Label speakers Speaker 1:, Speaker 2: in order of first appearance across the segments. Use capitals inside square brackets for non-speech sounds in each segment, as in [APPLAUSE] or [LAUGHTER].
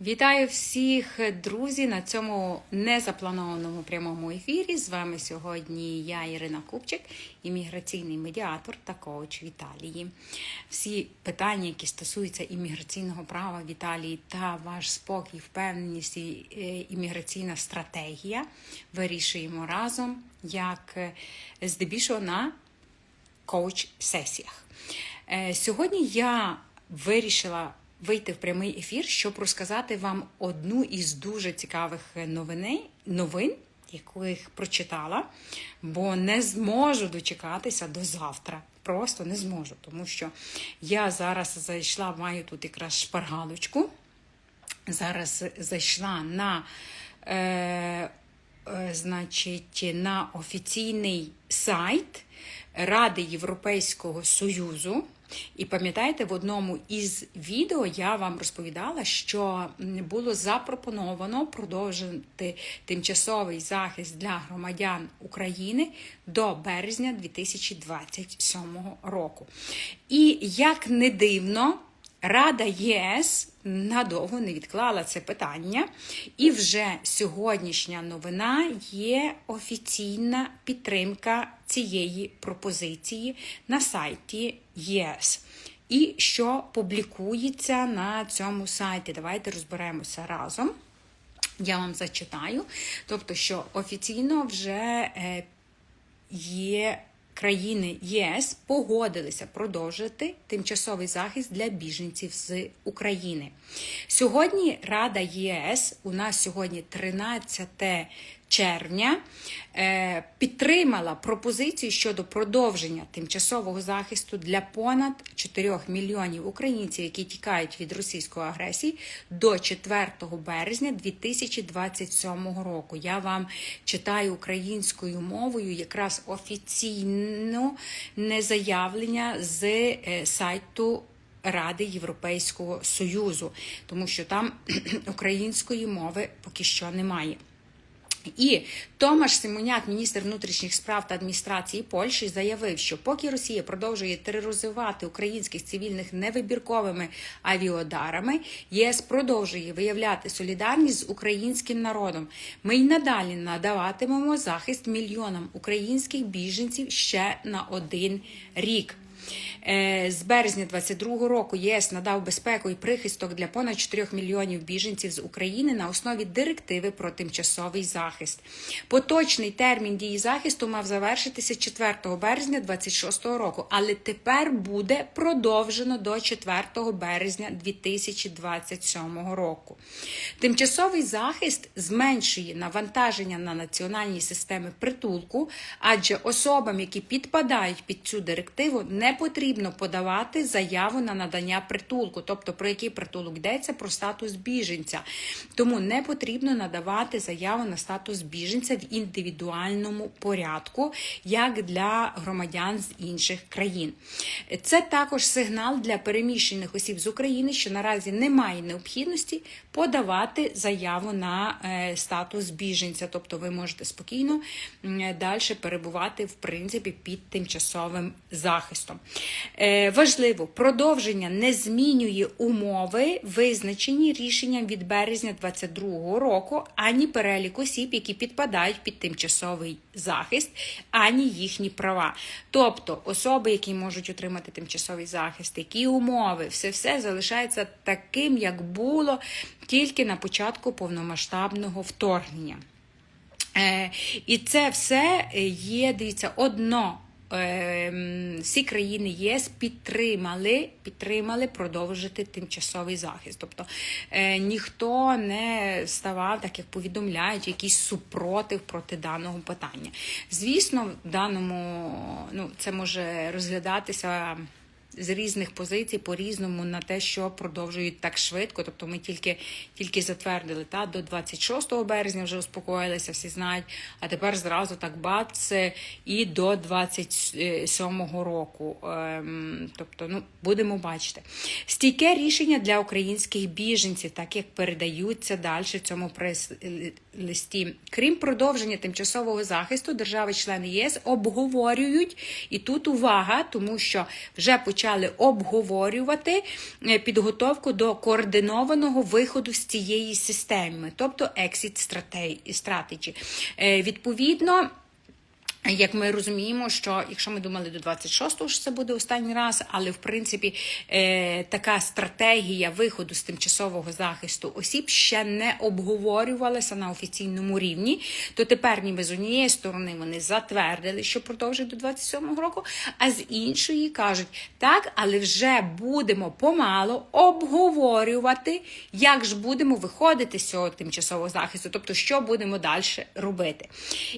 Speaker 1: Вітаю всіх, друзі, на цьому незапланованому прямому ефірі. З вами сьогодні я, Ірина Купчик, імміграційний медіатор та коуч в Італії. Всі питання, які стосуються імміграційного права в Італії та ваш спокій, впевненість і е, імміграційна стратегія вирішуємо разом, як е, здебільшого на коуч-сесіях. Е, Сьогодні я вирішила вийти в прямий ефір, щоб розказати вам одну із дуже цікавих новини, новин, яких прочитала, бо не зможу дочекатися до завтра. Просто не зможу, тому що я зараз зайшла, маю тут якраз шпаргалочку. Зараз зайшла на, е, е, значить, на офіційний сайт Ради Європейського Союзу. І пам'ятаєте, в одному із відео я вам розповідала, що було запропоновано продовжити тимчасовий захист для громадян України до березня 2027 року. І як не дивно, Рада ЄС надовго не відклала це питання, і вже сьогоднішня новина є офіційна підтримка цієї пропозиції на сайті ЄС. І що публікується на цьому сайті. Давайте розберемося разом. Я вам зачитаю. Тобто, що офіційно вже е, є країни ЄС погодилися продовжити тимчасовий захист для біженців з України. Сьогодні Рада ЄС, у нас сьогодні 13 червня, е, підтримала пропозицію щодо продовження тимчасового захисту для понад 4 мільйонів українців, які тікають від російської агресії до 4 березня 2027 року. Я вам читаю українською мовою якраз офіційно незаявлення з е, сайту. Ради Європейського Союзу, тому що там [CLEARS THROAT] української мови поки що немає. І Томаш Симоняк, міністр внутрішніх справ та адміністрації Польщі, заявив, що поки Росія продовжує тероризувати українських цивільних невибірковими авіодарами, ЄС продовжує виявляти солідарність з українським народом. Ми й надалі надаватимемо захист мільйонам українських біженців ще на один рік. Е, З березня 22 року ЄС надав безпеку і прихисток для понад 4 мільйонів біженців з України на основі директиви про тимчасовий захист. Поточний термін дії захисту мав завершитися 4 березня 26 року, але тепер буде продовжено до 4 березня 2027 року. Тимчасовий захист зменшує навантаження на національні системи притулку, адже особам, які підпадають під цю директиву, не потрібно подавати заяву на надання притулку, тобто про який притулок йдеться про статус біженця. Тому не потрібно надавати заяву на статус біженця в індивідуальному порядку, як для громадян з інших країн. Це також сигнал для переміщених осіб з України, що наразі немає необхідності подавати заяву на е, статус біженця, тобто ви можете спокійно далі перебувати в принципі під тимчасовим захистом. Е, Важливо, продовження не змінює умови, визначені рішенням від березня 2022 року, ані перелік осіб, які підпадають під тимчасовий захист, ані їхні права. Тобто особи, які можуть отримати тимчасовий захист, які умови, все все залишається таким, як було тільки на початку повномасштабного вторгнення. Е, І це все є, дивіться, одно. Е, Всі країни ЄС підтримали підтримали продовжити тимчасовий захист. Тобто е, ніхто не ставав, так як повідомляють, якийсь супротив проти даного питання. Звісно, в даному ну, це може розглядатися з різних позицій по-різному на те, що продовжують так швидко. Тобто ми тільки тільки затвердили та до 26 березня вже успокоїлися, всі знають. А тепер зразу так бац і до 27 року. Ем, тобто, ну будемо бачити. Стійке рішення для українських біженців, так як передаються далі в цьому прес-листі. Крім продовження тимчасового захисту, держави-члени ЄС обговорюють і тут увага, тому що вже почав почали обговорювати е, підготовку до координованого виходу з цієї системи, тобто exit strategy. Е, Відповідно. Як ми розуміємо, що якщо ми думали до 26-го, що це буде останній раз, але в принципі е, така стратегія виходу з тимчасового захисту осіб ще не обговорювалася на офіційному рівні, то тепер, ніби з однієї сторони, вони затвердили, що продовжують до 27-го року, а з іншої кажуть, так, але вже будемо помало обговорювати, як ж будемо виходити з цього тимчасового захисту, тобто що будемо далі робити.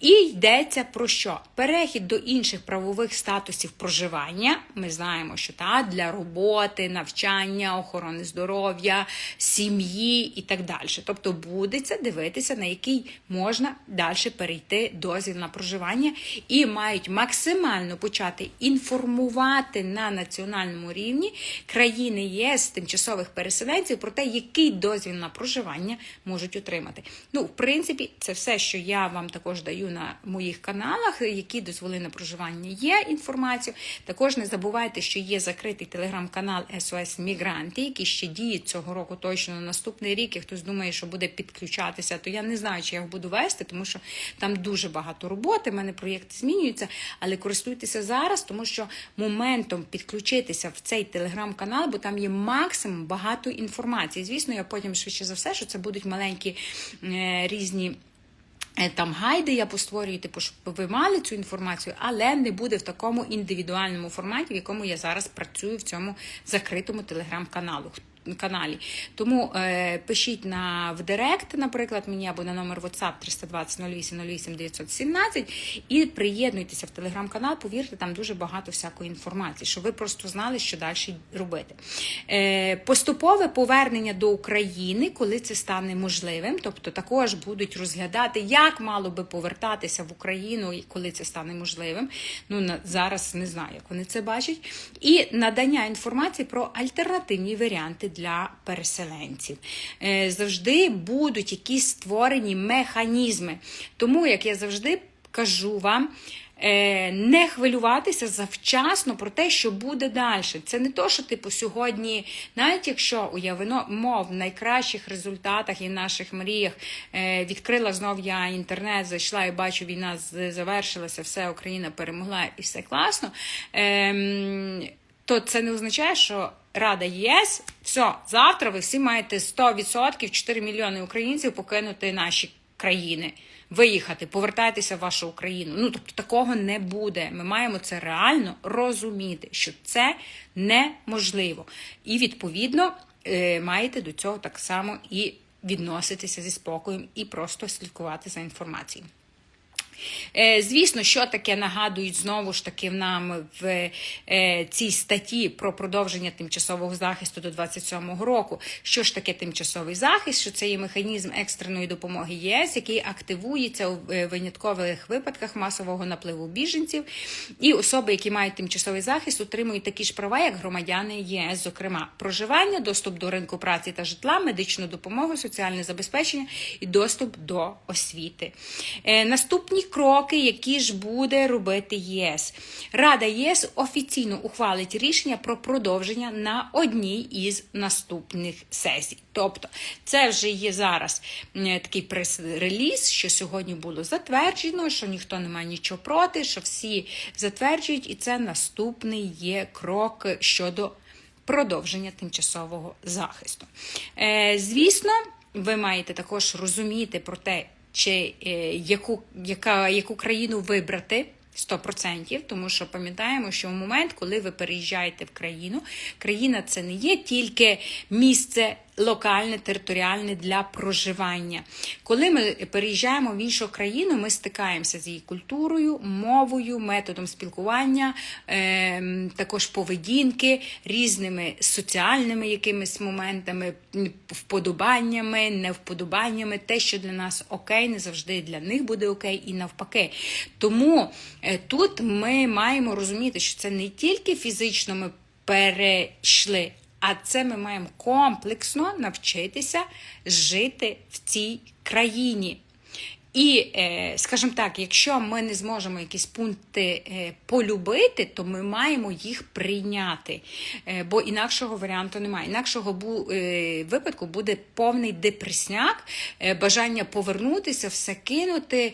Speaker 1: І йдеться про що? Перехід до інших правових статусів проживання, ми знаємо, що та для роботи, навчання, охорони здоров'я, сім'ї і так далі. Тобто будеться дивитися, на який можна далі перейти дозвіл на проживання, і мають максимально почати інформувати на національному рівні країни ЄС тимчасових переселенців про те, який дозвіл на проживання можуть отримати. Ну, в принципі, це все, що я вам також даю на моїх каналах які дозволи на проживання є інформацію. Також не забувайте, що є закритий телеграм-канал СОС Мігранти, який ще діє цього року точно на наступний рік. І хтось думає, що буде підключатися, то я не знаю, чи я його буду вести, тому що там дуже багато роботи. в мене проєкти змінюються, але користуйтеся зараз, тому що моментом підключитися в цей телеграм-канал, бо там є максимум багато інформації. Звісно, я потім швидше за все, що це будуть маленькі е, різні. Е, там гайди я постворюю, типу, щоб ви мали цю інформацію, але не буде в такому індивідуальному форматі, в якому я зараз працюю в цьому закритому телеграм-каналу каналі. Тому е, пишіть на в Директ, наприклад, мені або на номер WhatsApp 320 08 08 917 і приєднуйтеся в телеграм-канал, повірте, там дуже багато всякої інформації, щоб ви просто знали, що далі робити. Е, Поступове повернення до України, коли це стане можливим, тобто також будуть розглядати, як мало би повертатися в Україну, коли це стане можливим. Ну, на, зараз не знаю, як вони це бачать. І надання інформації про альтернативні варіанти для переселенців. Е, завжди будуть якісь створені механізми. Тому, як я завжди кажу вам, е, не хвилюватися завчасно про те, що буде далі. Це не то, що типу сьогодні, навіть якщо уявено мов в найкращих результатах і в наших мріях е, відкрила знов я інтернет, зайшла і бачу, війна завершилася, все Україна перемогла і все класно. То це не означає, що Рада ЄС, все, завтра ви всі маєте 100%, 4 мільйони українців покинути наші країни, виїхати, повертайтеся в вашу Україну. Ну тобто такого не буде. Ми маємо це реально розуміти, що це неможливо. І відповідно е, маєте до цього так само і відноситися зі спокоєм, і просто слідкувати за інформацією. Е, звісно, що таке нагадують знову ж таки нам в е, цій статті про продовження тимчасового захисту до 27-го року. Що ж таке тимчасовий захист? Що це є механізм екстреної допомоги ЄС, який активується у е, виняткових випадках масового напливу біженців, і особи, які мають тимчасовий захист, отримують такі ж права, як громадяни ЄС, зокрема проживання, доступ до ринку праці та житла, медичну допомогу, соціальне забезпечення і доступ до освіти. Наступні кроки, які ж буде робити ЄС. Рада єС офіційно ухвалить рішення про продовження на одній із наступних сесій. Тобто, це вже є зараз такий прес-реліз, що сьогодні було затверджено, що ніхто не має нічого проти, що всі затверджують, і це наступний є крок щодо продовження тимчасового захисту. Е, Звісно, ви маєте також розуміти про те, чи е, яку, яка, яку країну вибрати. 100%, тому що пам'ятаємо, що в момент, коли ви переїжджаєте в країну, країна це не є тільки місце локальне, територіальне для проживання. Коли ми переїжджаємо в іншу країну, ми стикаємося з її культурою, мовою, методом спілкування, е, також поведінки, різними соціальними якимись моментами, вподобаннями, невподобаннями. Те, що для нас окей, не завжди для них буде окей, і навпаки. Тому е, тут ми маємо розуміти, що це не тільки фізично ми перейшли. А це ми маємо комплексно навчитися жити в цій країні. І, е, скажімо так, якщо ми не зможемо якісь пункти е, полюбити, то ми маємо їх прийняти, Е, бо інакшого варіанту немає. Інакшого випадку буде повний депресняк, бажання повернутися, все кинути,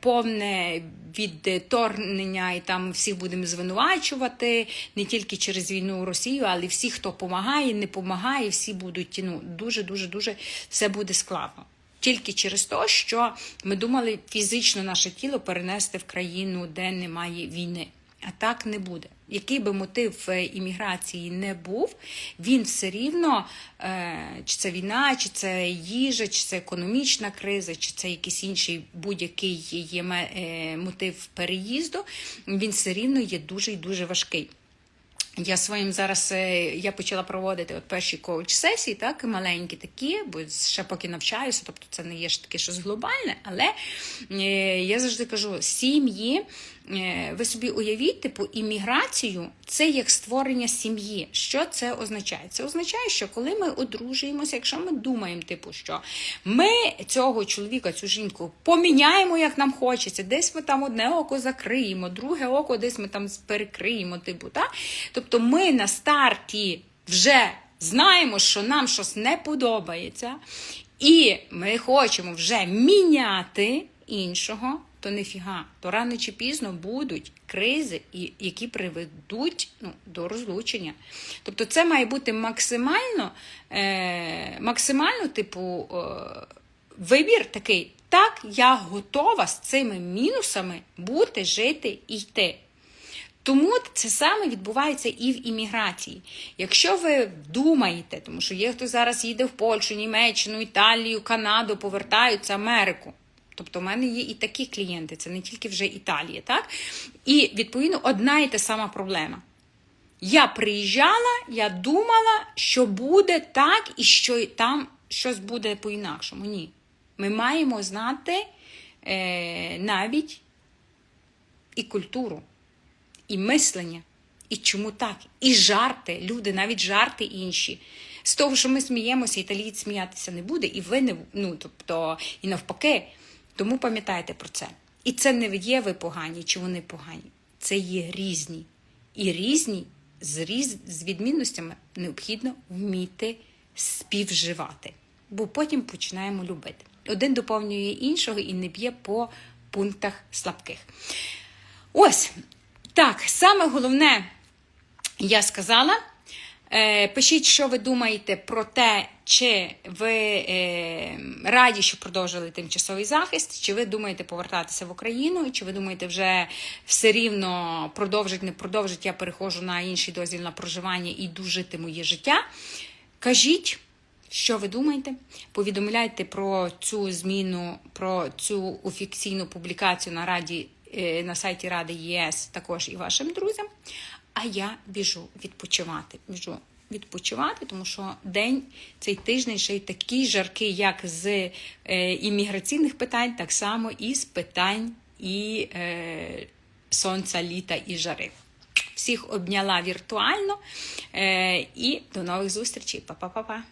Speaker 1: повне відторгнення, і там всіх будемо звинувачувати не тільки через війну Росію, але всі, хто допомагає, не допомагає, всі будуть ну, дуже, дуже, дуже все буде складно. Тільки через те, що ми думали фізично наше тіло перенести в країну, де немає війни. А так не буде. Який би мотив е, імміграції не був, він все рівно, е, чи це війна, чи це їжа, чи це економічна криза, чи це якийсь інший будь-який є е, мотив переїзду, він все рівно є дуже і дуже важкий. Я своїм зараз е, я почала проводити от перші коуч-сесії, так, маленькі такі, бо ще поки навчаюся, тобто це не є ж таке щось глобальне, але е, я завжди кажу: сім'ї, ви собі уявіть, типу, імміграцію це як створення сім'ї. Що це означає? Це означає, що коли ми одружуємося, якщо ми думаємо, типу, що ми цього чоловіка, цю жінку поміняємо, як нам хочеться, десь ми там одне око закриємо, друге око десь ми там перекриємо, типу, так? Тобто ми на старті вже знаємо, що нам щось не подобається, і ми хочемо вже міняти іншого, то ніфіга, то рано чи пізно будуть кризи, які приведуть ну, до розлучення. Тобто це має бути максимально, е, максимально типу, е, вибір такий. Так, я готова з цими мінусами бути, жити і йти. Тому це саме відбувається і в імміграції. Якщо ви думаєте, тому що є хто зараз їде в Польщу, Німеччину, Італію, Канаду, повертаються Америку. Тобто, в мене є і такі клієнти, це не тільки вже Італія, так? І відповідно одна і та сама проблема. Я приїжджала, я думала, що буде так, і що там щось буде по-інакшому. Ні. Ми маємо знати е, навіть і культуру, і мислення, і чому так, і жарти, люди, навіть жарти інші. З того, що ми сміємося, італієць сміятися не буде, і ви не ну, тобто, і навпаки. Тому пам'ятайте про це. І це не є ви погані, чи вони погані. Це є різні. І різні з, різ... з відмінностями необхідно вміти співживати, бо потім починаємо любити. Один доповнює іншого і не б'є по пунктах слабких. Ось так, саме головне, я сказала. Е, Пишіть, що ви думаєте про те, чи ви е, раді, що продовжили тимчасовий захист, чи ви думаєте повертатися в Україну, чи ви думаєте, вже все рівно продовжить, не продовжить, я переходжу на інший дозвіл на проживання і йду жити моє життя. Кажіть, що ви думаєте? Повідомляйте про цю зміну, про цю офіційну публікацію на раді е, на сайті Ради ЄС також і вашим друзям. А я біжу відпочивати. Біжу відпочивати, тому що день цей тиждень ще й такий жаркий, як з е, імміграційних питань, так само і з питань і е, сонця, літа і жари. Всіх обняла віртуально е, і до нових зустрічей. Па-па-па-па.